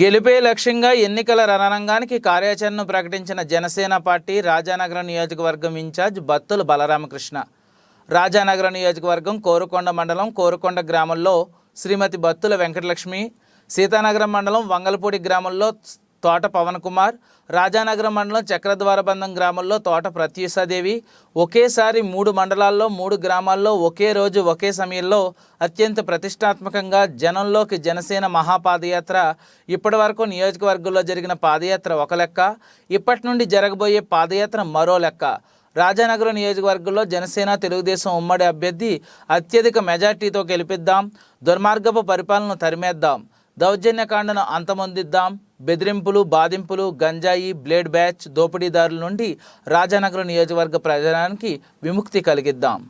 గెలిపే లక్ష్యంగా ఎన్నికల రణరంగానికి కార్యాచరణను ప్రకటించిన జనసేన పార్టీ రాజానగరం నియోజకవర్గం ఇన్ఛార్జ్ బత్తుల బలరామకృష్ణ. రాజానగరం నియోజకవర్గం కోరుకొండ మండలం కోరుకొండ గ్రామంలో శ్రీమతి బత్తుల వెంకటలక్ష్మి సీతానగరం మండలం వంగలపూడి గ్రామంలో తోట పవన్ కుమార్ రాజానగరం మండలం చక్రద్వారబంధం గ్రామంలో తోట ప్రత్యూషాదేవి. ఒకేసారి మూడు మండలాల్లో మూడు గ్రామాల్లో ఒకే రోజు ఒకే సమయంలో అత్యంత ప్రతిష్టాత్మకంగా జనంలోకి జనసేన మహాపాదయాత్ర. ఇప్పటి వరకు నియోజకవర్గంలో జరిగిన పాదయాత్ర ఒక లెక్క. ఇప్పటి నుండి జరగబోయే పాదయాత్ర మరో లెక్క. రాజానగరం నియోజకవర్గంలో జనసేన తెలుగుదేశం ఉమ్మడి అభ్యర్థి అత్యధిక మెజార్టీతో గెలిపిద్దాం. దుర్మార్గపు పరిపాలనను తరిమేద్దాం. దౌర్జన్యకాండను అంతమొందిద్దాం. బెదిరింపులు బాధింపులు గంజాయి బ్లేడ్ బ్యాచ్ దోపిడీదారుల నుండి రాజానగరం నియోజకవర్గ ప్రజానికి విముక్తి కలిగిద్దాం.